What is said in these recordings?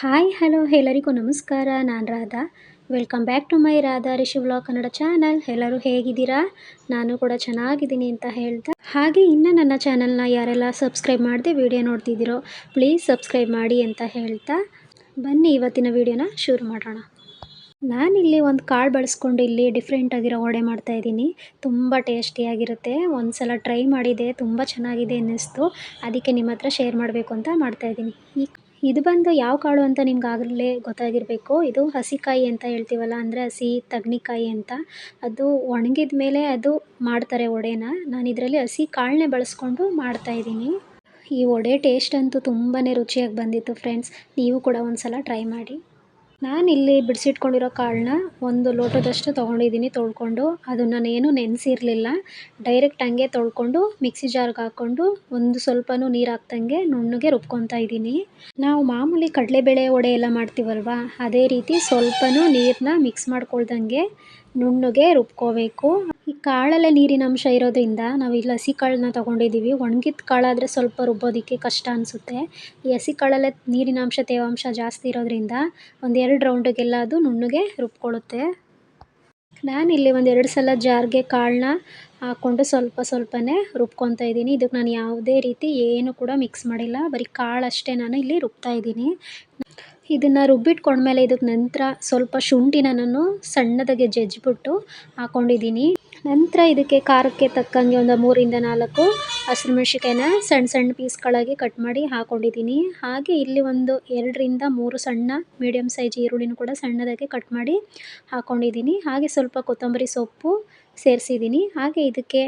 Hi hello ಎಲ್ಲರಿಗೂ ನಮಸ್ಕಾರ. ನಾನು Radha. Welcome back to my Radha Rishi vlog Kannada channel ಎಲ್ಲರೂ ಹೇಗಿದ್ದೀರಾ? ನಾನು ಕೂಡ ಚೆನ್ನಾಗಿದ್ದೀನಿ ಅಂತ ಹೇಳ್ತಾ. ಹಾಗೆ ಇನ್ನು ನನ್ನ ಚಾನಲ್ನ ಯಾರೆಲ್ಲ ಸಬ್ಸ್ಕ್ರೈಬ್ ಮಾಡಿದೆ ವಿಡಿಯೋ ನೋಡ್ತಿದ್ದೀರೋ ಪ್ಲೀಸ್ ಸಬ್ಸ್ಕ್ರೈಬ್ ಮಾಡಿ ಅಂತ ಹೇಳ್ತಾ. ಬನ್ನಿ ಇವತ್ತಿನ ವಿಡಿಯೋನ ಶುರು ಮಾಡೋಣ. ನಾನಿಲ್ಲಿ ಒಂದು ಕಾಳು ಬಳಸ್ಕೊಂಡು ಇಲ್ಲಿ ಡಿಫ್ರೆಂಟ್ ಆಗಿರೋ ಮಾಡ್ತಾ ಇದ್ದೀನಿ. ತುಂಬ ಟೇಸ್ಟಿಯಾಗಿರುತ್ತೆ ಒಂದು ಸಲ ಟ್ರೈ ಮಾಡಿದೆ. ತುಂಬ ಚೆನ್ನಾಗಿದೆ ಅನ್ನಿಸ್ತು. ಅದಕ್ಕೆ ನಿಮ್ಮ ಹತ್ರ ಶೇರ್ ಮಾಡಬೇಕು ಅಂತ ಮಾಡ್ತಾ ಇದ್ದೀನಿ. ಈ ಇದು ಬಂದು ಯಾವ ಕಾಳು ಅಂತ ನಿಮ್ಗೆ ಆಗಲೇ ಗೊತ್ತಾಗಿರಬೇಕು? ಇದು ಹಸಿಕಾಯಿ ಅಂತ ಹೇಳ್ತೀವಲ್ಲ, ಅಂದರೆ ಹಸಿ ತಗ್ನಿಕಾಯಿ ಅಂತ. ಅದು ಒಣಗಿದ ಮೇಲೆ ಅದು ಮಾಡ್ತಾರೆ ವಡೆನ. ನಾನು ಇದರಲ್ಲಿ ಹಸಿ ಕಾಳನ್ನೇ ಬಳಸ್ಕೊಂಡು ಮಾಡ್ತಾ ಇದ್ದೀನಿ. ಈ ವಡೆ ಟೇಸ್ಟ್ ಅಂತೂ ತುಂಬಾ ರುಚಿಯಾಗಿ ಬಂದಿತ್ತು ಫ್ರೆಂಡ್ಸ್ ನೀವು ಕೂಡ ಒಂದು ಸಲ ಟ್ರೈ ಮಾಡಿ. ನಾನಿಲ್ಲಿ ಬಿಡಿಸಿಟ್ಕೊಂಡಿರೋ ಕಾಳನ್ನ ಒಂದು ಲೋಟದಷ್ಟು ತೊಗೊಂಡಿದ್ದೀನಿ ತೊಳ್ಕೊಂಡು. ಅದು ನಾನೇನು ನೆನೆಸಿರಲಿಲ್ಲ. ಡೈರೆಕ್ಟ್ ಹಂಗೆ ತೊಳ್ಕೊಂಡು ಮಿಕ್ಸಿ ಜಾರ್ಗೆ ಹಾಕ್ಕೊಂಡು ಒಂದು ಸ್ವಲ್ಪನೂ ನೀರು ಹಾಕ್ದಂಗೆ ನುಣ್ಣಗೆ ರುಬ್ಕೊತಾ ಇದ್ದೀನಿ. ನಾವು ಮಾಮೂಲಿ ಕಡಲೆಬೇಳೆ ವಡೆ ಎಲ್ಲ ಮಾಡ್ತೀವಲ್ವ, ಅದೇ ರೀತಿ ಸ್ವಲ್ಪನೂ ನೀರನ್ನ ಮಿಕ್ಸ್ ಮಾಡ್ಕೊಳ್ದಂಗೆ ನುಣ್ಣಗೆ ರುಬ್ಕೋಬೇಕು. ಈ ಕಾಳಲ್ಲೇ ನೀರಿನ ಅಂಶ ಇರೋದ್ರಿಂದ ನಾವು ಇಲ್ಲಿ ಹಸಿ ಕಾಳನ್ನ ತೊಗೊಂಡಿದ್ದೀವಿ. ಒಣಗಿದ ಕಾಳಾದರೆ ಸ್ವಲ್ಪ ರುಬ್ಬೋದಕ್ಕೆ ಕಷ್ಟ ಅನಿಸುತ್ತೆ. ಈ ಹಸಿ ಕಾಳಲ್ಲೇ ನೀರಿನ ಅಂಶ, ತೇವಾಂಶ ಜಾಸ್ತಿ ಇರೋದ್ರಿಂದ ಒಂದೆರಡು ರೌಂಡಿಗೆಲ್ಲ ಅದು ನುಣ್ಣಗೆ ರುಬ್ಕೊಳ್ಳುತ್ತೆ. ನಾನಿಲ್ಲಿ ಒಂದು ಎರಡು ಸಲ ಜಾರ್ಗೆ ಕಾಳನ್ನ ಹಾಕ್ಕೊಂಡು ಸ್ವಲ್ಪ ಸ್ವಲ್ಪನೇ ರುಬ್ಕೊತಾ ಇದ್ದೀನಿ. ಇದಕ್ಕೆ ನಾನು ಯಾವುದೇ ರೀತಿ ಏನು ಕೂಡ ಮಿಕ್ಸ್ ಮಾಡಿಲ್ಲ. ಬರೀ ಕಾಳು ಅಷ್ಟೇ ನಾನು ಇಲ್ಲಿ ರುಬ್ತಾ ಇದ್ದೀನಿ. ಇದನ್ನು ರುಬ್ಬಿಟ್ಕೊಂಡ್ಮೇಲೆ ಇದಕ್ಕೆ ನಂತರ ಸ್ವಲ್ಪ ಶುಂಠಿನ ನಾನು ಸಣ್ಣದಾಗಿ ಜಜ್ಜಿಬಿಟ್ಟು ಹಾಕ್ಕೊಂಡಿದ್ದೀನಿ ನಂತರ ಇದಕ್ಕೆ ಖಾರಕ್ಕೆ ತಕ್ಕಂಗೆ ಒಂದು ಮೂರಿಂದ ನಾಲ್ಕು ಹಸಿಮೆಣ್ಸಿಕಾಯಿನ ಸಣ್ಣ ಸಣ್ಣ ಪೀಸ್ಗಳಾಗಿ ಕಟ್ ಮಾಡಿ ಹಾಕ್ಕೊಂಡಿದ್ದೀನಿ ಹಾಗೆ ಇಲ್ಲಿ ಒಂದು ಎರಡರಿಂದ ಮೂರು ಸಣ್ಣ ಮೀಡಿಯಮ್ ಸೈಜ್ ಈರುಳ್ಳಿನೂ ಕೂಡ ಸಣ್ಣದಾಗಿ ಕಟ್ ಮಾಡಿ ಹಾಕ್ಕೊಂಡಿದ್ದೀನಿ ಹಾಗೆ ಸ್ವಲ್ಪ ಕೊತ್ತಂಬರಿ ಸೊಪ್ಪು ಸೇರಿಸಿದ್ದೀನಿ. ಹಾಗೆ ಇದಕ್ಕೆ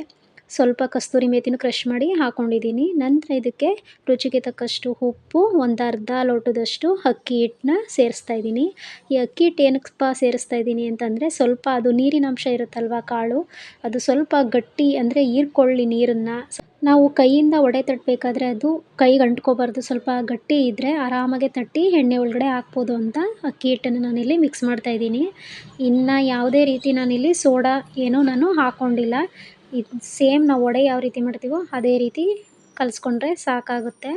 ಸ್ವಲ್ಪ ಕಸ್ತೂರಿ ಮೇಥಿನೂ ಕ್ರಶ್ ಮಾಡಿ ಹಾಕ್ಕೊಂಡಿದ್ದೀನಿ ನಂತರ ಇದಕ್ಕೆ ರುಚಿಗೆ ತಕ್ಕಷ್ಟು ಉಪ್ಪು, ಒಂದು ಅರ್ಧ ಲೋಟದಷ್ಟು ಅಕ್ಕಿ ಹಿಟ್ಟನ್ನ ಸೇರಿಸ್ತಾ ಇದ್ದೀನಿ. ಈ ಅಕ್ಕಿ ಹಿಟ್ಟು ಏನಕ್ಕಪ್ಪ ಸೇರಿಸ್ತಾ ಇದ್ದೀನಿ ಅಂತಂದರೆ ಸ್ವಲ್ಪ ಅದು ನೀರಿನ ಅಂಶ ಇರುತ್ತಲ್ವ ಕಾಳು, ಅದು ಸ್ವಲ್ಪ ಗಟ್ಟಿ ಅಂದರೆ ಹೀರ್ಕೊಳ್ಳಿ ನೀರನ್ನು. ನಾವು ಕೈಯಿಂದ ಒಡೆ ತಟ್ಟಬೇಕಾದ್ರೆ ಅದು ಕೈಗೆ ಅಂಟ್ಕೋಬಾರ್ದು, ಸ್ವಲ್ಪ ಗಟ್ಟಿ ಇದ್ದರೆ ಆರಾಮಾಗೆ ತಟ್ಟಿ ಎಣ್ಣೆ ಒಳಗಡೆ ಹಾಕ್ಬೋದು ಅಂತ ಅಕ್ಕಿ ಹಿಟ್ಟನ್ನು ನಾನಿಲ್ಲಿ ಮಿಕ್ಸ್ ಮಾಡ್ತಾಯಿದ್ದೀನಿ ಇನ್ನು ಯಾವುದೇ ರೀತಿ ನಾನಿಲ್ಲಿ ಸೋಡಾ ಏನೂ ನಾನು ಹಾಕ್ಕೊಂಡಿಲ್ಲ ಇದು ಸೇಮ್ ನಾವು ವಡೆ ಯಾವ ರೀತಿ ಮಾಡ್ತೀವೋ ಅದೇ ರೀತಿ ಕಲಿಸ್ಕೊಂಡ್ರೆ ಸಾಕಾಗುತ್ತೆ.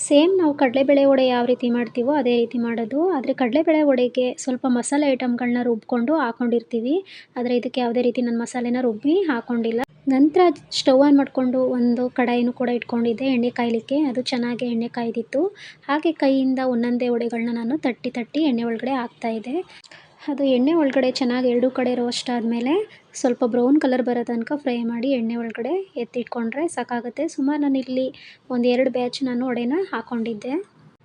ಸೇಮ್ ನಾವು ಕಡಲೆಬೇಳೆ ವಡೆ ಯಾವ ರೀತಿ ಮಾಡ್ತೀವೋ ಅದೇ ರೀತಿ ಮಾಡೋದು. ಆದರೆ ಕಡಲೆಬೇಳೆ ವಡೆಗೆ ಸ್ವಲ್ಪ ಮಸಾಲೆ ಐಟಮ್ಗಳನ್ನ ರುಬ್ಕೊಂಡು ಹಾಕ್ಕೊಂಡಿರ್ತೀವಿ ಆದರೆ ಇದಕ್ಕೆ ಯಾವುದೇ ರೀತಿ ನಾನು ಮಸಾಲೆನ ರುಬ್ಬಿ ಹಾಕ್ಕೊಂಡಿಲ್ಲ ನಂತರ ಸ್ಟವ್ ಆನ್ ಮಾಡಿಕೊಂಡು ಒಂದು ಕಡಾಯಿನೂ ಕೂಡ ಇಟ್ಕೊಂಡಿದ್ದೆ ಎಣ್ಣೆ ಕಾಯಲಿಕ್ಕೆ. ಅದು ಚೆನ್ನಾಗಿ ಎಣ್ಣೆ ಕಾಯ್ದಿತ್ತು. ಹಾಗೆ ಕೈಯಿಂದ ಒಂದೊಂದೇ ವಡೆಗಳನ್ನ ನಾನು ತಟ್ಟಿ ತಟ್ಟಿ ಎಣ್ಣೆ ಒಳಗಡೆ ಹಾಕ್ತಾಯಿದ್ದೆ ಅದು ಎಣ್ಣೆ ಒಳಗಡೆ ಚೆನ್ನಾಗಿ ಎರಡು ಕಡೆ ರೋಸ್ಟ್ ಆದಮೇಲೆ ಸ್ವಲ್ಪ ಬ್ರೌನ್ ಕಲರ್ ಬರೋ ತನಕ ಫ್ರೈ ಮಾಡಿ ಎಣ್ಣೆ ಒಳಗಡೆ ಎತ್ತಿಟ್ಕೊಂಡ್ರೆ ಸಾಕಾಗುತ್ತೆ. ಸುಮಾರು ನಾನು ಇಲ್ಲಿ ಒಂದು ಎರಡು ಬ್ಯಾಚ್ ನಾನು ಒಡೆನ ಹಾಕ್ಕೊಂಡಿದ್ದೆ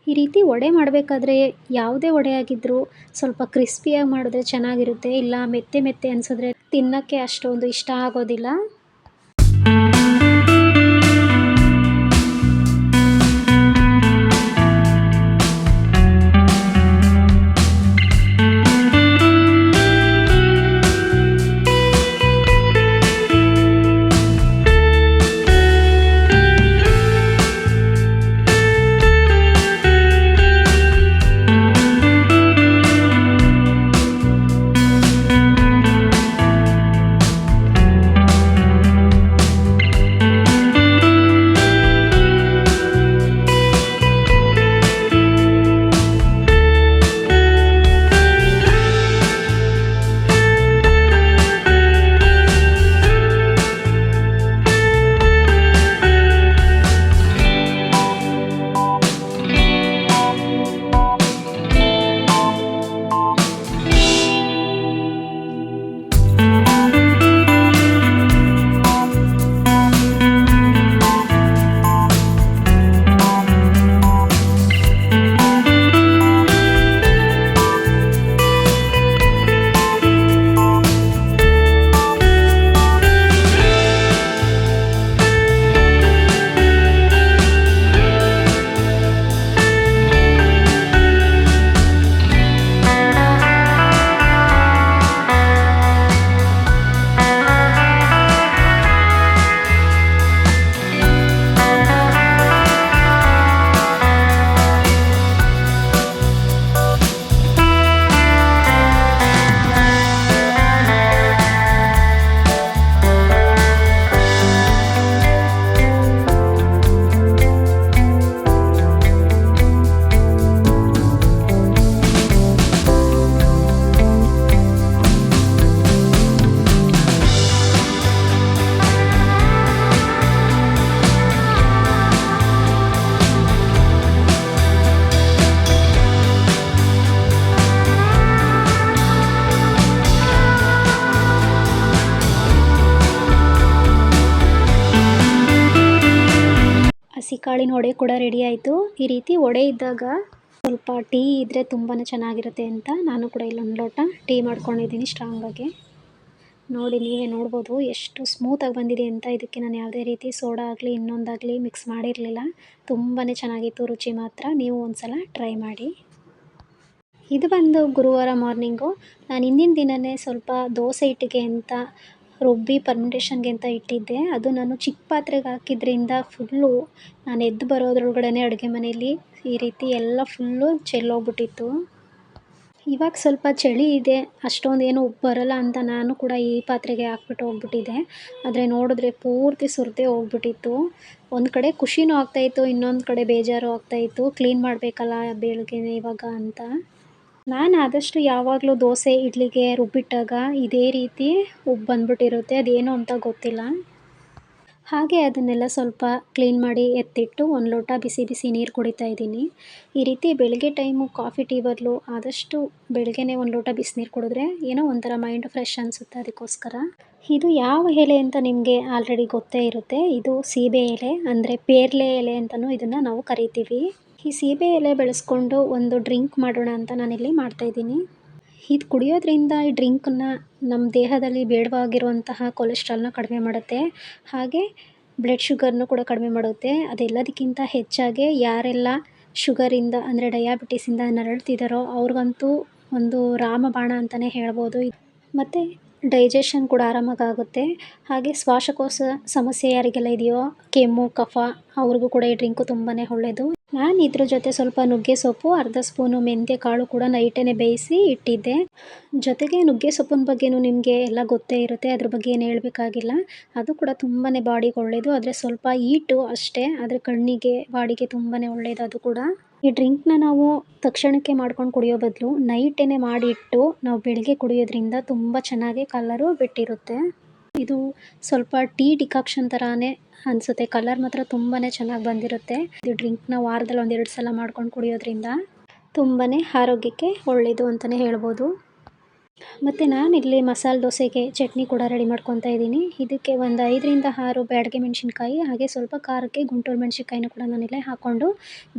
ಈ ರೀತಿ ವಡೆ ಮಾಡಬೇಕಾದ್ರೆ ಯಾವುದೇ ವಡೆ ಆಗಿದ್ದರೂ ಸ್ವಲ್ಪ ಕ್ರಿಸ್ಪಿಯಾಗಿ ಮಾಡಿದ್ರೆ ಚೆನ್ನಾಗಿರುತ್ತೆ. ಇಲ್ಲ ಮೆತ್ತೆ ಮೆತ್ತೆ ಅನಿಸಿದ್ರೆ ತಿನ್ನೋಕ್ಕೆ ಅಷ್ಟೊಂದು ಇಷ್ಟ ಆಗೋದಿಲ್ಲ. ಕಾಳಿನ ವಡೆ ಕೂಡ ರೆಡಿ ಆಯಿತು. ಈ ರೀತಿ ವಡೆ ಇದ್ದಾಗ ಸ್ವಲ್ಪ ಟೀ ಇದ್ದರೆ ತುಂಬಾ ಚೆನ್ನಾಗಿರುತ್ತೆ ಅಂತ ನಾನು ಕೂಡ ಇಲ್ಲೊಂದು ಲೋಟ ಟೀ ಮಾಡ್ಕೊಂಡಿದ್ದೀನಿ ಸ್ಟ್ರಾಂಗಾಗಿ ನೋಡಿ, ನೀವೇ ನೋಡ್ಬೋದು ಎಷ್ಟು ಸ್ಮೂತಾಗಿ ಬಂದಿದೆ ಅಂತ. ಇದಕ್ಕೆ ನಾನು ಯಾವುದೇ ರೀತಿ ಸೋಡಾ ಆಗಲಿ, ಇನ್ನೊಂದಾಗಲಿ ಮಿಕ್ಸ್ ಮಾಡಿರಲಿಲ್ಲ. ತುಂಬಾ ಚೆನ್ನಾಗಿತ್ತು, ರುಚಿ ಮಾತ್ರ. ನೀವು ಒಂದ್ಸಲ ಟ್ರೈ ಮಾಡಿ. ಇದು ಬಂದು ಗುರುವಾರ ಮಾರ್ನಿಂಗು ನಾನು ಹಿಂದಿನ ದಿನವೇ ಸ್ವಲ್ಪ ದೋಸೆ ಇಟ್ಟಿಗೆ ಅಂತ ರುಬ್ಬಿ ಪರ್ಮೆಂಟೇಷನ್ಗೆ ಅಂತ ಇಟ್ಟಿದ್ದೆ. ಅದು ನಾನು ಚಿಕ್ಕ ಪಾತ್ರೆಗೆ ಹಾಕಿದ್ರಿಂದ ಫುಲ್ಲು ನಾನು ಎದ್ದು ಬರೋದ್ರೊಳಗಡೆ ಅಡುಗೆ ಮನೆಯಲ್ಲಿ ಈ ರೀತಿ ಎಲ್ಲ ಫುಲ್ಲು ಚೆಲ್ಲೋಗ್ಬಿಟ್ಟಿತ್ತು. ಇವಾಗ ಸ್ವಲ್ಪ ಚಳಿ ಇದೆ. ಅಷ್ಟೊಂದು ಏನು ಉಪ್ಪು ಬರಲ್ಲ ಅಂತ ನಾನು ಕೂಡ ಈ ಪಾತ್ರೆಗೆ ಹಾಕ್ಬಿಟ್ಟು ಹೋಗ್ಬಿಟ್ಟಿದ್ದೆ. ಆದರೆ ನೋಡಿದ್ರೆ ಪೂರ್ತಿ ಸುರಿದೇ ಹೋಗ್ಬಿಟ್ಟಿತ್ತು. ಒಂದು ಕಡೆ ಖುಷಿನೂ ಆಗ್ತಾಯಿತ್ತು ಇನ್ನೊಂದು ಕಡೆ ಬೇಜಾರು ಆಗ್ತಾಯಿತ್ತು ಕ್ಲೀನ್ ಮಾಡಬೇಕಲ್ಲ ಬೆಳಗ್ಗೆನೇ ಇವಾಗ ಅಂತ. ನಾನು ಆದಷ್ಟು ಯಾವಾಗಲೂ ದೋಸೆ, ಇಡ್ಲಿಗೆ ರುಬ್ಬಿಟ್ಟಾಗ ಇದೇ ರೀತಿ ಉಬ್ಬು ಬಂದ್ಬಿಟ್ಟಿರುತ್ತೆ. ಅದೇನು ಅಂತ ಗೊತ್ತಿಲ್ಲ. ಹಾಗೆ ಅದನ್ನೆಲ್ಲ ಸ್ವಲ್ಪ ಕ್ಲೀನ್ ಮಾಡಿ ಎತ್ತಿಟ್ಟು ಒಂದು ಲೋಟ ಬಿಸಿ ಬಿಸಿ ನೀರು ಕುಡಿತಾ ಇದ್ದೀನಿ. ಈ ರೀತಿ ಬೆಳಗ್ಗೆ ಟೈಮು ಕಾಫಿ, ಟೀ ಬದಲು ಆದಷ್ಟು ಬೆಳಗ್ಗೆನೇ ಒಂದು ಲೋಟ ಬಿಸಿನೀರು ಕುಡಿದ್ರೆ ಏನೋ ಒಂಥರ ಮೈಂಡ್ ಫ್ರೆಶ್ ಅನಿಸುತ್ತೆ ಅದಕ್ಕೋಸ್ಕರ. ಇದು ಯಾವ ಎಲೆ ಅಂತ ನಿಮಗೆ ಆಲ್ರೆಡಿ ಗೊತ್ತೇ ಇರುತ್ತೆ. ಇದು ಸೀಬೆ ಎಲೆ, ಅಂದರೆ ಪೇರ್ಲೆ ಎಲೆ ಅಂತಲೂ ಇದನ್ನು ನಾವು ಕರಿತೀವಿ. ಈ ಸೀಬೆ ಎಲೆ ಬೆಳೆಸ್ಕೊಂಡು ಒಂದು ಡ್ರಿಂಕ್ ಮಾಡೋಣ ಅಂತ ನಾನಿಲ್ಲಿ ಮಾಡ್ತಾಯಿದ್ದೀನಿ ಇದು ಕುಡಿಯೋದ್ರಿಂದ ಈ ಡ್ರಿಂಕನ್ನ ನಮ್ಮ ದೇಹದಲ್ಲಿ ಬೇಡವಾಗಿರುವಂತಹ ಕೊಲೆಸ್ಟ್ರಾಲ್ನ ಕಡಿಮೆ ಮಾಡುತ್ತೆ. ಹಾಗೆ ಬ್ಲಡ್ ಶುಗರ್ನು ಕೂಡ ಕಡಿಮೆ ಮಾಡುತ್ತೆ. ಅದೆಲ್ಲದಕ್ಕಿಂತ ಹೆಚ್ಚಾಗಿ ಯಾರೆಲ್ಲ ಶುಗರಿಂದ ಅಂದರೆ ಡಯಾಬಿಟೀಸಿಂದ ನರಳ್ತಿದ್ದಾರೋ ಅವ್ರಿಗಂತೂ ಒಂದು ರಾಮಬಾಣ ಅಂತಲೇ ಹೇಳ್ಬೋದು. ಮತ್ತು ಡೈಜೆಷನ್ ಕೂಡ ಆರಾಮಾಗಿ ಆಗುತ್ತೆ ಹಾಗೆ ಶ್ವಾಸಕೋಶ ಸಮಸ್ಯೆ ಯಾರಿಗೆಲ್ಲ ಇದೆಯೋ, ಕೆಮ್ಮು, ಕಫ, ಅವ್ರಿಗೂ ಕೂಡ ಈ ಡ್ರಿಂಕು ತುಂಬಾ ಒಳ್ಳೆಯದು ನಾನು ಇದ್ರ ಜೊತೆ ಸ್ವಲ್ಪ ನುಗ್ಗೆ ಸೊಪ್ಪು, ಅರ್ಧ ಸ್ಪೂನು ಮೆಂತ್ಯ ಕಾಳು ಕೂಡ ನೈಟೇ ಬೇಯಿಸಿ ಇಟ್ಟಿದ್ದೆ. ಜೊತೆಗೆ ನುಗ್ಗೆ ಸೊಪ್ಪಿನ ಬಗ್ಗೆನೂ ನಿಮಗೆ ಎಲ್ಲ ಗೊತ್ತೇ ಇರುತ್ತೆ, ಅದ್ರ ಬಗ್ಗೆ ಏನು ಹೇಳಬೇಕಾಗಿಲ್ಲ. ಅದು ಕೂಡ ತುಂಬಾ ಬಾಡಿಗೆ ಒಳ್ಳೆಯದು ಆದರೆ ಸ್ವಲ್ಪ ಈಟು ಅಷ್ಟೇ, ಆದರೆ ಕಣ್ಣಿಗೆ ಬಾಡಿಗೆ ತುಂಬಾ ಒಳ್ಳೆಯದು ಅದು ಕೂಡ. ಈ ಡ್ರಿಂಕ್ನ ನಾವು ತಕ್ಷಣಕ್ಕೆ ಮಾಡ್ಕೊಂಡು ಕುಡಿಯೋ ಬದಲು ನೈಟೇ ಮಾಡಿಟ್ಟು ನಾವು ಬೆಳಗ್ಗೆ ಕುಡಿಯೋದ್ರಿಂದ ತುಂಬ ಚೆನ್ನಾಗಿ ಕಲರು ಬಿಟ್ಟಿರುತ್ತೆ. ಇದು ಸ್ವಲ್ಪ ಟೀ ಡಿಕಾಕ್ಷನ್ ಥರನೇ ಅನಿಸುತ್ತೆ. ಕಲರ್ ಮಾತ್ರ ತುಂಬಾ ಚೆನ್ನಾಗಿ ಬಂದಿರುತ್ತೆ. ಇದು ಡ್ರಿಂಕ್ನ ವಾರದಲ್ಲಿ ಒಂದೆರಡು ಸಲ ಮಾಡ್ಕೊಂಡು ಕುಡಿಯೋದ್ರಿಂದ ತುಂಬಾ ಆರೋಗ್ಯಕ್ಕೆ ಒಳ್ಳೆಯದು ಅಂತಲೇ ಹೇಳ್ಬೋದು. ಮತ್ತು ನಾನಿಲ್ಲಿ ಮಸಾಲೆ ದೋಸೆಗೆ ಚಟ್ನಿ ಕೂಡ ರೆಡಿ ಮಾಡ್ಕೊತಾ ಇದ್ದೀನಿ. ಇದಕ್ಕೆ ಒಂದು ಐದರಿಂದ ಆರು ಬ್ಯಾಡಗೆ ಮೆಣಸಿನ್ಕಾಯಿ, ಹಾಗೆ ಸ್ವಲ್ಪ ಖಾರಕ್ಕೆ ಗುಂಟೂರು ಮೆಣಸಿನ್ಕಾಯಿನ ಕೂಡ ನಾನಿಲ್ಲೇ ಹಾಕ್ಕೊಂಡು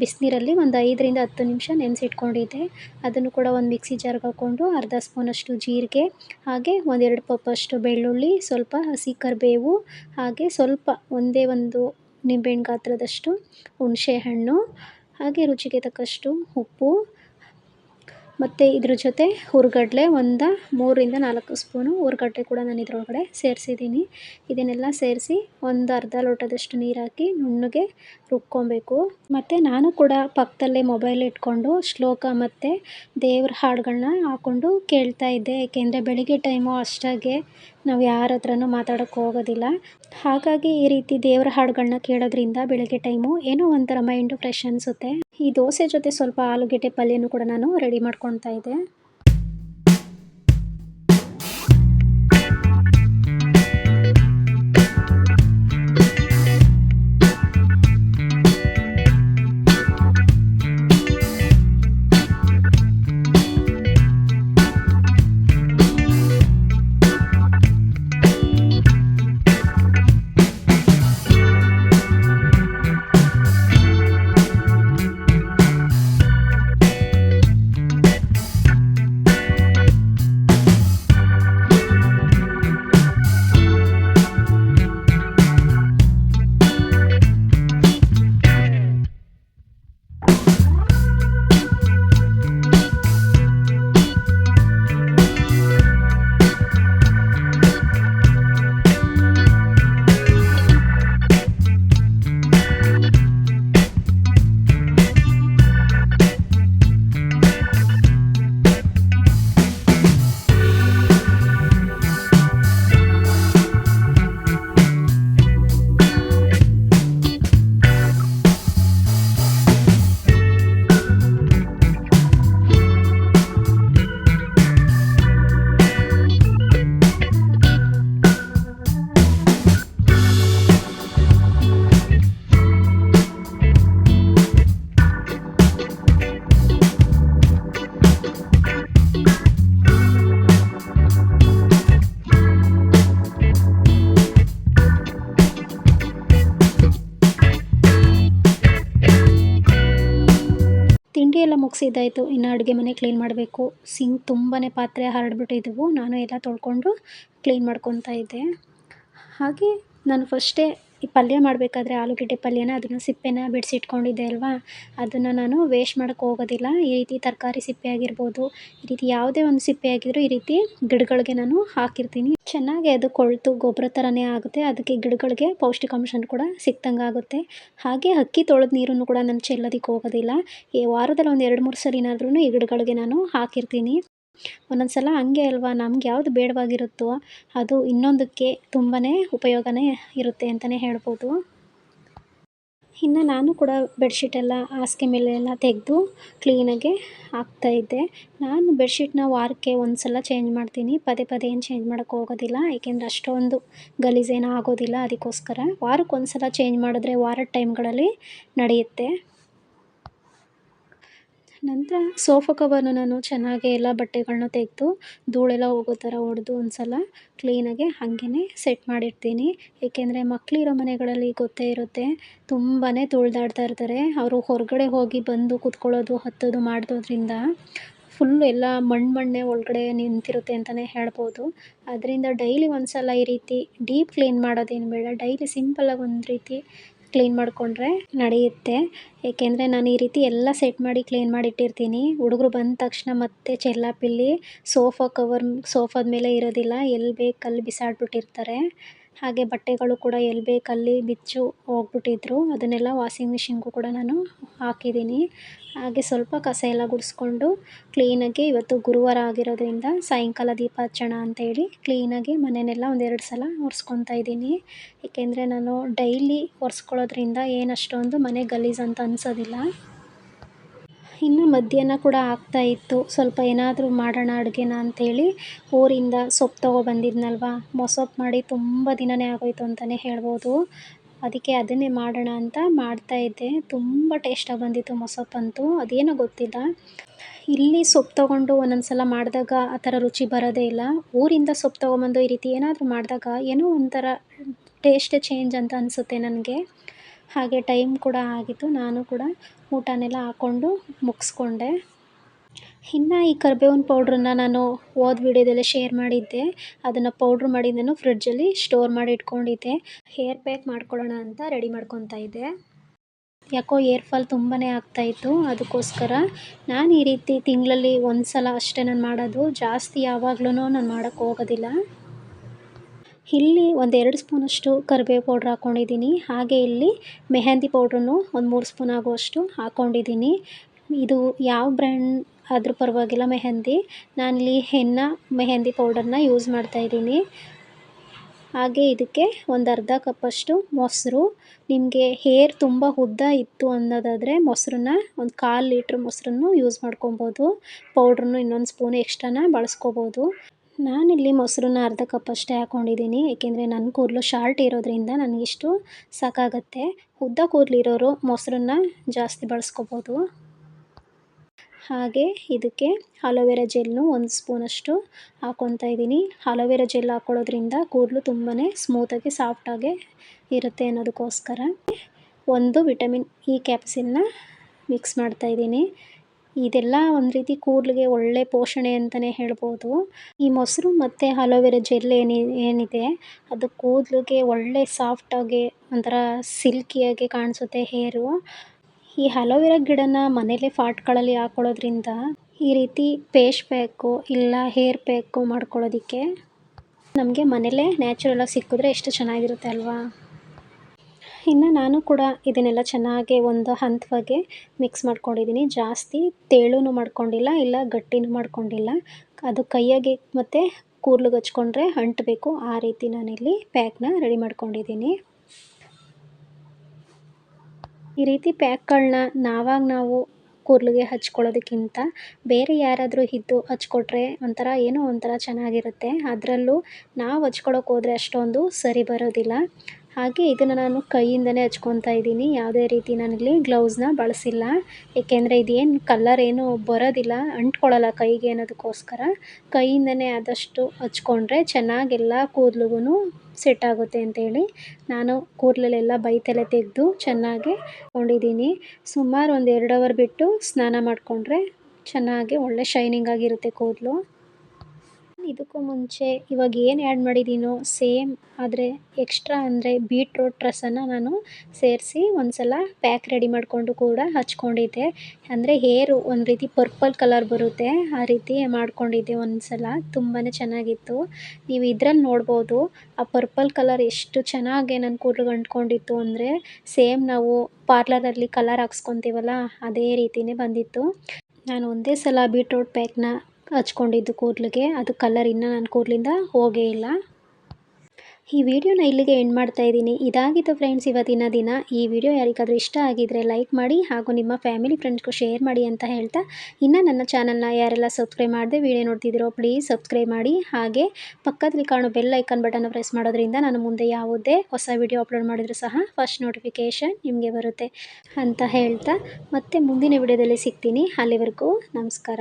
ಬಿಸಿನೀರಲ್ಲಿ ಒಂದು ಐದರಿಂದ ಹತ್ತು ನಿಮಿಷ ನೆನೆಸಿಟ್ಕೊಂಡಿದ್ದೆ. ಅದನ್ನು ಕೂಡ ಒಂದು ಮಿಕ್ಸಿ ಜಾರ್ಗೆ ಹಾಕ್ಕೊಂಡು ಅರ್ಧ ಸ್ಪೂನಷ್ಟು ಜೀರಿಗೆ, ಹಾಗೆ ಒಂದೆರಡು ಪಪ್ಪಷ್ಟು ಬೆಳ್ಳುಳ್ಳಿ, ಸ್ವಲ್ಪ ಹಸಿ ಕರಿಬೇವು, ಹಾಗೆ ಸ್ವಲ್ಪ ಒಂದೇ ಒಂದು ನಿಂಬೆಹಣ್ಣು ಗಾತ್ರದಷ್ಟು ಹುಣಸೆ ಹಣ್ಣು ಹಾಗೆ ರುಚಿಗೆ ತಕ್ಕಷ್ಟು ಉಪ್ಪು ಮತ್ತು ಇದ್ರ ಜೊತೆ ಹುರ್ಗಡ್ಲೆ ಒಂದು ಮೂರರಿಂದ ನಾಲ್ಕು ಸ್ಪೂನು ಹುರ್ಗಡ್ಲೆ ಕೂಡ ನಾನು ಇದರೊಳಗಡೆ ಸೇರಿಸಿದ್ದೀನಿ. ಇದನ್ನೆಲ್ಲ ಸೇರಿಸಿ ಒಂದು ಅರ್ಧ ಲೋಟದಷ್ಟು ನೀರು ಹಾಕಿ ನುಣ್ಣಗೆ ರುಬ್ಕೊಬೇಕು. ಮತ್ತು ನಾನು ಕೂಡ ಪಕ್ಕದಲ್ಲೇ ಮೊಬೈಲ್ ಇಟ್ಕೊಂಡು ಶ್ಲೋಕ ಮತ್ತು ದೇವ್ರ ಹಾಡುಗಳನ್ನ ಹಾಕ್ಕೊಂಡು ಕೇಳ್ತಾ ಇದ್ದೆ. ಏಕೆಂದರೆ ಬೆಳಿಗ್ಗೆ ಟೈಮು ಅಷ್ಟಾಗೆ ನಾವು ಯಾರ ಹತ್ರನೂ ಮಾತಾಡೋಕ್ಕೆ ಹೋಗೋದಿಲ್ಲ. ಹಾಗಾಗಿ ಈ ರೀತಿ ದೇವರ ಹಾಡುಗಳನ್ನ ಕೇಳೋದ್ರಿಂದ ಬೆಳಗ್ಗೆ ಟೈಮು ಏನೋ ಒಂಥರ ಮೈಂಡು ಫ್ರೆಶ್ ಅನಿಸುತ್ತೆ. ಈ ದೋಸೆ ಜೊತೆ ಸ್ವಲ್ಪ ಆಲೂಗೆಡ್ಡೆ ಪಲ್ಯನೂ ಕೂಡ ನಾನು ರೆಡಿ ಮಾಡ್ಕೊತಾ ಇದ್ದೆ. ಮುಗಿಸಿದ್ದಾಯಿತು. ಇನ್ನು ಅಡುಗೆ ಮನೆ ಕ್ಲೀನ್ ಮಾಡಬೇಕು. ಸಿಂಕ್ ತುಂಬಾ ಪಾತ್ರೆ ಹರಡ್ಬಿಟ್ಟಿದ್ವು. ನಾನು ಎಲ್ಲ ತೊಳ್ಕೊಂಡು ಕ್ಲೀನ್ ಮಾಡ್ಕೊತಾ ಇದ್ದೆ. ಹಾಗೆ ನಾನು ಫಸ್ಟೇ ಈ ಪಲ್ಯ ಮಾಡಬೇಕಾದ್ರೆ ಆಲೂಗಡ್ಡೆ ಪಲ್ಯನ, ಅದನ್ನು ಸಿಪ್ಪೆನ ಬಿಡಿಸಿಟ್ಕೊಂಡಿದ್ದೆ ಅಲ್ವಾ? ಅದನ್ನು ನಾನು ವೇಸ್ಟ್ ಮಾಡೋಕ್ಕೆ ಹೋಗೋದಿಲ್ಲ. ಈ ರೀತಿ ತರಕಾರಿ ಸಿಪ್ಪೆ ಆಗಿರ್ಬೋದು, ಈ ರೀತಿ ಯಾವುದೇ ಒಂದು ಸಿಪ್ಪೆ ಆಗಿದ್ದರೂ ಈ ರೀತಿ ಗಿಡಗಳಿಗೆ ನಾನು ಹಾಕಿರ್ತೀನಿ. ಚೆನ್ನಾಗಿ ಅದು ಕೊಳೆತು, ಗೊಬ್ಬರ ಥರನೇ ಆಗುತ್ತೆ. ಅದಕ್ಕೆ ಗಿಡಗಳಿಗೆ ಪೌಷ್ಟಿಕಾಂಶ ಕೂಡ ಸಿಕ್ತಂಗೆ ಆಗುತ್ತೆ. ಹಾಗೆ ಅಕ್ಕಿ ತೊಳೆದ ನೀರನ್ನು ಕೂಡ ನಾನು ಚೆಲ್ಲೋದಕ್ಕೆ ಹೋಗೋದಿಲ್ಲ. ಈ ವಾರದಲ್ಲಿ ಒಂದು ಎರಡು ಮೂರು ಸಲಿನಾದ್ರೂ ಈ ಗಿಡಗಳಿಗೆ ನಾನು ಹಾಕಿರ್ತೀನಿ. ಒಂದೊಂದು ಸಲ ಹಂಗೆ ಅಲ್ವಾ? ನಮ್ಗೆ ಯಾವುದು ಬೇಡವಾಗಿರುತ್ತೋ ಅದು ಇನ್ನೊಂದಕ್ಕೆ ತುಂಬಾ ಉಪಯೋಗನೇ ಇರುತ್ತೆ ಅಂತಲೇ ಹೇಳ್ಬೋದು. ಇನ್ನು ನಾನು ಕೂಡ ಬೆಡ್ಶೀಟೆಲ್ಲ ಹಾಸಿಗೆ ಮೇಲೆ ಎಲ್ಲ ತೆಗೆದು ಕ್ಲೀನಾಗೆ ಹಾಕ್ತಾಯಿದ್ದೆ ನಾನು ಬೆಡ್ಶೀಟ್ನ ವಾರಕ್ಕೆ ಒಂದು ಸಲ ಚೇಂಜ್ ಮಾಡ್ತೀನಿ. ಪದೇ ಪದೇ ಏನು ಚೇಂಜ್ ಮಾಡೋಕ್ಕೆ ಹೋಗೋದಿಲ್ಲ. ಏಕೆಂದರೆ ಅಷ್ಟೊಂದು ಗಲೀಜೇನೂ ಆಗೋದಿಲ್ಲ. ಅದಕ್ಕೋಸ್ಕರ ವಾರಕ್ಕೆ ಒಂದು ಸಲ ಚೇಂಜ್ ಮಾಡಿದ್ರೆ ವಾರದ ಟೈಮ್ಗಳಲ್ಲಿ ನಡೆಯುತ್ತೆ. ನಂತರ ಸೋಫಾ ಕವರ್ನ ನಾನು ಚೆನ್ನಾಗಿ ಎಲ್ಲ ಬಟ್ಟೆಗಳನ್ನ ತೆಗೆದು ಧೂಳೆಲ್ಲ ಹೋಗೋ ಥರ ಹೊಡೆದು ಒಂದು ಸಲ ಕ್ಲೀನಾಗೆ ಹಾಗೇ ಸೆಟ್ ಮಾಡಿರ್ತೀನಿ. ಏಕೆಂದರೆ ಮಕ್ಕಳಿರೋ ಮನೆಗಳಲ್ಲಿ ಗೊತ್ತೇ ಇರುತ್ತೆ ತುಂಬಾ ತುಳಿದಾಡ್ತಾ ಇರ್ತಾರೆ. ಅವರು ಹೊರಗಡೆ ಹೋಗಿ ಬಂದು ಕೂತ್ಕೊಳ್ಳೋದು, ಹತ್ತೋದು ಮಾಡೋದ್ರಿಂದ ಫುಲ್ಲು ಎಲ್ಲ ಮಣ್ಣು ಮಣ್ಣೇ ಒಳಗಡೆ ನಿಂತಿರುತ್ತೆ ಅಂತಲೇ ಹೇಳ್ಬೋದು. ಅದರಿಂದ ಡೈಲಿ ಒಂದು ಸಲ ಈ ರೀತಿ ಡೀಪ್ ಕ್ಲೀನ್ ಮಾಡೋದೇನು ಬೇಡ. ಡೈಲಿ ಸಿಂಪಲ್ಲಾಗಿ ಒಂದು ರೀತಿ ಕ್ಲೀನ್ ಮಾಡಿಕೊಂಡ್ರೆ ನಡೆಯುತ್ತೆ. ಏಕೆಂದರೆ ನಾನು ಈ ರೀತಿ ಎಲ್ಲ ಸೆಟ್ ಮಾಡಿ ಕ್ಲೀನ್ ಮಾಡಿ ಇಟ್ಟಿರ್ತೀನಿ ಹುಡುಗರು ಬಂದ ತಕ್ಷಣ ಮತ್ತೆ ಚೆಲ್ಲಾಪಿಲ್ಲಿ ಸೋಫಾ ಕವರ್ ಸೋಫಾದ ಮೇಲೆ ಇರೋದಿಲ್ಲ. ಎಲ್ಲಿ ಬೇಕು ಅಲ್ಲಿ ಬಿಸಾಡಿಬಿಟ್ಟಿರ್ತಾರೆ. ಹಾಗೆ ಬಟ್ಟೆಗಳು ಕೂಡ ಎಲ್ಲಿ ಬೇಕು ಅಲ್ಲಿ ಬಿಚ್ಚು ಹೋಗ್ಬಿಟ್ಟಿದ್ರು. ಅದನ್ನೆಲ್ಲ ವಾಷಿಂಗ್ ಮಿಷಿನ್ಗೂ ಕೂಡ ನಾನು ಹಾಕಿದ್ದೀನಿ. ಹಾಗೆ ಸ್ವಲ್ಪ ಕಸ ಎಲ್ಲ ಗುಡಿಸ್ಕೊಂಡು ಕ್ಲೀನಾಗಿ ಇವತ್ತು ಗುರುವಾರ ಆಗಿರೋದ್ರಿಂದ ಸಾಯಂಕಾಲ ದೀಪ ಹಚ್ಚೋಣ ಅಂತೇಳಿ ಕ್ಲೀನಾಗಿ ಮನೆಯನ್ನೆಲ್ಲ ಒಂದೆರಡು ಸಲ ಒರೆಸ್ಕೊತಾ ಇದ್ದೀನಿ. ಏಕೆಂದರೆ ನಾನು ಡೈಲಿ ಒರೆಸ್ಕೊಳ್ಳೋದ್ರಿಂದ ಏನಷ್ಟೊಂದು ಮನೆ ಗಲೀಜು ಅಂತ ಅನಿಸೋದಿಲ್ಲ. ಇನ್ನು ಮಧ್ಯಾಹ್ನ ಕೂಡ ಆಗ್ತಾ ಇತ್ತು. ಸ್ವಲ್ಪ ಏನಾದರೂ ಮಾಡೋಣ ಅಡುಗೆನ ಅಂಥೇಳಿ ಊರಿಂದ ಸೊಪ್ಪು ತೊಗೊಬಂದಿದ್ನಲ್ವಾ ಮೊಸೊಪ್ಪು ಮಾಡಿ ತುಂಬ ದಿನವೇ ಆಗೋಯಿತು ಅಂತಲೇ ಹೇಳ್ಬೋದು. ಅದಕ್ಕೆ ಅದನ್ನೇ ಮಾಡೋಣ ಅಂತ ಮಾಡ್ತಾ ಇದ್ದೆ. ತುಂಬ ಟೇಸ್ಟಾಗಿ ಬಂದಿತ್ತು ಮೊಸಪ್ಪಂತೂ ಅದೇನೋ ಗೊತ್ತಿಲ್ಲ. ಇಲ್ಲಿ ಸೊಪ್ಪು ತೊಗೊಂಡು ಒಂದೊಂದು ಸಲ ಮಾಡಿದಾಗ ಆ ಥರ ರುಚಿ ಬರೋದೇ ಇಲ್ಲ. ಊರಿಂದ ಸೊಪ್ಪು ತೊಗೊಂಬಂದು ಈ ರೀತಿ ಏನಾದರೂ ಮಾಡಿದಾಗ ಏನೋ ಒಂಥರ ಟೇಸ್ಟ್ ಚೇಂಜ್ ಅಂತ ಅನಿಸುತ್ತೆ ನನಗೆ. ಹಾಗೆ ಟೈಮ್ ಕೂಡ ಆಗಿತ್ತು. ನಾನು ಕೂಡ ಊಟನೆಲ್ಲ ಹಾಕ್ಕೊಂಡು ಮುಗಿಸ್ಕೊಂಡೆ. ಇನ್ನು ಈ ಕರ್ಬೇವಿನ ಪೌಡ್ರನ್ನ ನಾನು ಹೋದ ವಿಡಿಯೋದಲ್ಲೇ ಶೇರ್ ಮಾಡಿದ್ದೆ. ಅದನ್ನು ಪೌಡ್ರ್ ಮಾಡಿ ನಾನು ಫ್ರಿಡ್ಜಲ್ಲಿ ಸ್ಟೋರ್ ಮಾಡಿ ಇಟ್ಕೊಂಡಿದ್ದೆ. ಹೇರ್ ಪ್ಯಾಕ್ ಮಾಡ್ಕೊಳ್ಳೋಣ ಅಂತ ರೆಡಿ ಮಾಡ್ಕೊತಾ ಇದ್ದೆ. ಯಾಕೋ ಏರ್ ಫಾಲ್ ತುಂಬಾ ಆಗ್ತಾಯಿತ್ತು ಅದಕ್ಕೋಸ್ಕರ ನಾನು ಈ ರೀತಿ ತಿಂಗಳಲ್ಲಿ ಒಂದು ಸಲ ಅಷ್ಟೇ ನಾನು ಮಾಡೋದು. ಜಾಸ್ತಿ ಯಾವಾಗ್ಲೂ ನಾನು ಮಾಡೋಕ್ಕೆ ಹೋಗೋದಿಲ್ಲ. ಇಲ್ಲಿ ಒಂದೆರಡು ಸ್ಪೂನಷ್ಟು ಕರಿಬೇವು ಪೌಡ್ರ್ ಹಾಕ್ಕೊಂಡಿದ್ದೀನಿ ಹಾಗೆ ಇಲ್ಲಿ ಮೆಹೆಂದಿ ಪೌಡ್ರನ್ನು ಒಂದು ಮೂರು ಸ್ಪೂನ್ ಆಗುವಷ್ಟು ಹಾಕ್ಕೊಂಡಿದ್ದೀನಿ ಇದು ಯಾವ ಬ್ರ್ಯಾಂಡ್ ಆದರೂ ಪರವಾಗಿಲ್ಲ ಮೆಹಂದಿ. ನಾನಿಲ್ಲಿ ಹೆನ್ನ ಮೆಹೆಂದಿ ಪೌಡರ್ನ ಯೂಸ್ ಮಾಡ್ತಾಯಿದ್ದೀನಿ ಹಾಗೆ ಇದಕ್ಕೆ ಒಂದು ಅರ್ಧ ಕಪ್ಪಷ್ಟು ಮೊಸರು. ನಿಮಗೆ ಹೇರ್ ತುಂಬ ಉದ್ದ ಇತ್ತು ಅನ್ನೋದಾದರೆ ಮೊಸರನ್ನ ಒಂದು ಕಾಲು ಲೀಟ್ರ್ ಮೊಸರನ್ನು ಯೂಸ್ ಮಾಡ್ಕೊಬೋದು. ಪೌಡ್ರನ್ನು ಇನ್ನೊಂದು ಸ್ಪೂನ್ ಎಕ್ಸ್ಟ್ರಾನ ಬಳಸ್ಕೋಬೋದು. ನಾನಿಲ್ಲಿ ಮೊಸರನ್ನ ಅರ್ಧ ಕಪ್ ಅಷ್ಟೇ ಹಾಕ್ಕೊಂಡಿದ್ದೀನಿ ಏಕೆಂದರೆ ನನ್ನ ಕೂದಲು ಶಾರ್ಟ್ ಇರೋದ್ರಿಂದ ನನಗಿಷ್ಟು ಸಾಕಾಗತ್ತೆ. ಉದ್ದ ಕೂದಲಿರೋರು ಮೊಸರನ್ನ ಜಾಸ್ತಿ ಬಳಸ್ಕೋಬೋದು. ಹಾಗೆ ಇದಕ್ಕೆ ಅಲೋವೆರಾ ಜೆಲ್ನು ಒಂದು ಸ್ಪೂನಷ್ಟು ಹಾಕ್ಕೊತಾ ಇದ್ದೀನಿ. ಅಲೋವೆರಾ ಜೆಲ್ ಹಾಕ್ಕೊಳ್ಳೋದ್ರಿಂದ ಕೂದಲು ತುಂಬಾ ಸ್ಮೂತಾಗಿ ಸಾಫ್ಟಾಗಿ ಇರುತ್ತೆ ಅನ್ನೋದಕ್ಕೋಸ್ಕರ ಒಂದು ವಿಟಮಿನ್ ಇ ಕ್ಯಾಪ್ಸಿಲ್ನ ಮಿಕ್ಸ್ ಮಾಡ್ತಾಯಿದ್ದೀನಿ ಇದೆಲ್ಲ ಒಂದು ರೀತಿ ಕೂದಲಿಗೆ ಒಳ್ಳೆ ಪೋಷಣೆ ಅಂತಲೇ ಹೇಳ್ಬೋದು. ಈ ಮೊಸರು ಮತ್ತು ಅಲೋವೆರಾ ಜೆಲ್ ಏನಿ, ಏನಿದೆ, ಅದು ಕೂದಲಿಗೆ ಒಳ್ಳೆ ಸಾಫ್ಟಾಗಿ ಒಂಥರ ಸಿಲ್ಕಿಯಾಗಿ ಕಾಣಿಸುತ್ತೆ ಹೇರು. ಈ ಅಲೋವೆರಾ ಗಿಡನ ಮನೇಲೇ ಫಾಟ್ಗಳಲ್ಲಿ ಹಾಕ್ಕೊಳ್ಳೋದ್ರಿಂದ ಈ ರೀತಿ ಪೇಸ್ಟ್ ಪ್ಯಾಕು ಇಲ್ಲ ಹೇರ್ ಪ್ಯಾಕು ಮಾಡ್ಕೊಳ್ಳೋದಕ್ಕೆ ನಮಗೆ ಮನೇಲೇ ನ್ಯಾಚುರಲಾಗಿ ಸಿಕ್ಕಿದ್ರೆ ಎಷ್ಟು ಚೆನ್ನಾಗಿರುತ್ತೆ ಅಲ್ವಾ? ಇನ್ನು ನಾನು ಕೂಡ ಇದನ್ನೆಲ್ಲ ಚೆನ್ನಾಗಿ ಒಂದು ಹಂತವಾಗಿ ಮಿಕ್ಸ್ ಮಾಡ್ಕೊಂಡಿದ್ದೀನಿ ಜಾಸ್ತಿ ತೇಳೂ ಮಾಡ್ಕೊಂಡಿಲ್ಲ, ಇಲ್ಲ ಗಟ್ಟಿನೂ ಮಾಡ್ಕೊಂಡಿಲ್ಲ. ಅದು ಕೈಯಾಗೆ ಮತ್ತು ಕೂರ್ಲಿಗೆ ಹಚ್ಕೊಂಡ್ರೆ ಅಂಟಬೇಕು. ಆ ರೀತಿ ನಾನಿಲ್ಲಿ ಪ್ಯಾಕ್ನ ರೆಡಿ ಮಾಡ್ಕೊಂಡಿದ್ದೀನಿ ಈ ರೀತಿ ಪ್ಯಾಕ್ಗಳನ್ನ ನಾವಾಗ ನಾವು ಕೂರ್ಲಿಗೆ ಹಚ್ಕೊಳ್ಳೋದಕ್ಕಿಂತ ಬೇರೆ ಯಾರಾದರೂ ಇದ್ದು ಹಚ್ಕೊಟ್ರೆ ಒಂಥರ ಏನೋ ಒಂಥರ ಚೆನ್ನಾಗಿರುತ್ತೆ. ಅದರಲ್ಲೂ ನಾವು ಹಚ್ಕೊಳಕ್ಕೆ ಹೋದರೆ ಅಷ್ಟೊಂದು ಸರಿ ಬರೋದಿಲ್ಲ. ಹಾಗೆ ಇದನ್ನು ನಾನು ಕೈಯಿಂದನೇ ಹಚ್ಕೊತಾ ಇದ್ದೀನಿ. ಯಾವುದೇ ರೀತಿ ನಾನಿಲ್ಲಿ ಗ್ಲೌಸ್ನ ಬಳಸಿಲ್ಲ. ಏಕೆಂದರೆ ಇದೇನು ಕಲರ್ ಏನು ಬರೋದಿಲ್ಲ, ಅಂಟ್ಕೊಳ್ಳಲ್ಲ ಕೈಗೆ ಅನ್ನೋದಕ್ಕೋಸ್ಕರ. ಕೈಯಿಂದನೇ ಆದಷ್ಟು ಹಚ್ಕೊಂಡ್ರೆ ಚೆನ್ನಾಗೆಲ್ಲ ಕೂದಲುಗೂ ಸೆಟ್ ಆಗುತ್ತೆ ಅಂತೇಳಿ ನಾನು ಕೂದಲಲ್ಲೆಲ್ಲ ಬೈತಲೆ ತೆಗೆದು ಚೆನ್ನಾಗಿ ಕೊಂಡಿದ್ದೀನಿ ಸುಮಾರು ಒಂದು ಎರಡು ಅವರ್ ಬಿಟ್ಟು ಸ್ನಾನ ಮಾಡಿಕೊಂಡ್ರೆ ಚೆನ್ನಾಗಿ ಒಳ್ಳೆ ಶೈನಿಂಗ್ ಆಗಿರುತ್ತೆ ಕೂದಲು. ಇದಕ್ಕೂ ಮುಂಚೆ ಇವಾಗ ಏನು ಆ್ಯಡ್ ಮಾಡಿದ್ದೀನೋ ಸೇಮ್ ಆದರೆ ಎಕ್ಸ್ಟ್ರಾ ಅಂದರೆ ಬೀಟ್ರೋಟ್ ರಸನ ನಾನು ಸೇರಿಸಿ ಒಂದು ಸಲ ಪ್ಯಾಕ್ ರೆಡಿ ಮಾಡಿಕೊಂಡು ಕೂಡ ಹಚ್ಕೊಂಡಿದ್ದೆ. ಅಂದರೆ ಹೇರು ಒಂದು ರೀತಿ ಪರ್ಪಲ್ ಕಲರ್ ಬರುತ್ತೆ, ಆ ರೀತಿ ಮಾಡ್ಕೊಂಡಿದ್ದೆ ಒಂದು ಸಲ ತುಂಬಾ ಚೆನ್ನಾಗಿತ್ತು. ನೀವು ಇದ್ರಲ್ಲಿ ನೋಡ್ಬೋದು, ಆ ಪರ್ಪಲ್ ಕಲರ್ ಎಷ್ಟು ಚೆನ್ನಾಗಿ ನನ್ನ ಕೂದಲು ಅಂಟ್ಕೊಂಡಿತ್ತು ಅಂದರೆ ಸೇಮ್ ನಾವು ಪಾರ್ಲರಲ್ಲಿ ಕಲರ್ ಹಾಕ್ಸ್ಕೊತೀವಲ್ಲ, ಅದೇ ರೀತಿಯೇ ಬಂದಿತ್ತು. ನಾನು ಒಂದೇ ಸಲ ಬೀಟ್ರೋಟ್ ಪ್ಯಾಕ್ನ ಹಚ್ಕೊಂಡಿದ್ದು ಕೂದಲಿಗೆ. ಅದು ಕಲರ್ ಇನ್ನೂ ನನ್ನ ಕೂದಲಿಂದ ಹೋಗೇ ಇಲ್ಲ. ಈ ವಿಡಿಯೋನ ಇಲ್ಲಿಗೆ ಎಂಡ್ ಮಾಡ್ತಾ ಇದ್ದೀನಿ. ಇದಾಗಿತ್ತು ಫ್ರೆಂಡ್ಸ್ ಇವತ್ತಿನ ದಿನ. ಈ ವಿಡಿಯೋ ಯಾರಿಗಾದರೂ ಇಷ್ಟ ಆಗಿದ್ದರೆ ಲೈಕ್ ಮಾಡಿ ಹಾಗೂ ನಿಮ್ಮ ಫ್ಯಾಮಿಲಿ ಫ್ರೆಂಡ್ಸ್ಗೂ ಶೇರ್ ಮಾಡಿ ಅಂತ ಹೇಳ್ತಾ ಇನ್ನು ನನ್ನ ಚಾನಲ್ನ ಯಾರೆಲ್ಲ ಸಬ್ಸ್ಕ್ರೈಬ್ ಮಾಡಿದೆ ವಿಡಿಯೋ ನೋಡ್ತಿದ್ದೀರೋ ಪ್ಲೀಸ್ ಸಬ್ಸ್ಕ್ರೈಬ್ ಮಾಡಿ. ಹಾಗೆ ಪಕ್ಕದಲ್ಲಿ ಕಾಣೋ ಬೆಲ್ ಐಕನ್ ಬಟನ್ನ ಪ್ರೆಸ್ ಮಾಡೋದ್ರಿಂದ ನಾನು ಮುಂದೆ ಯಾವುದೇ ಹೊಸ ವಿಡಿಯೋ ಅಪ್ಲೋಡ್ ಮಾಡಿದರೂ ಸಹ ಫಸ್ಟ್ ನೋಟಿಫಿಕೇಷನ್ ನಿಮಗೆ ಬರುತ್ತೆ ಅಂತ ಹೇಳ್ತಾ ಮತ್ತೆ ಮುಂದಿನ ವಿಡಿಯೋದಲ್ಲಿ ಸಿಗ್ತೀನಿ. ಅಲ್ಲಿವರೆಗೂ ನಮಸ್ಕಾರ.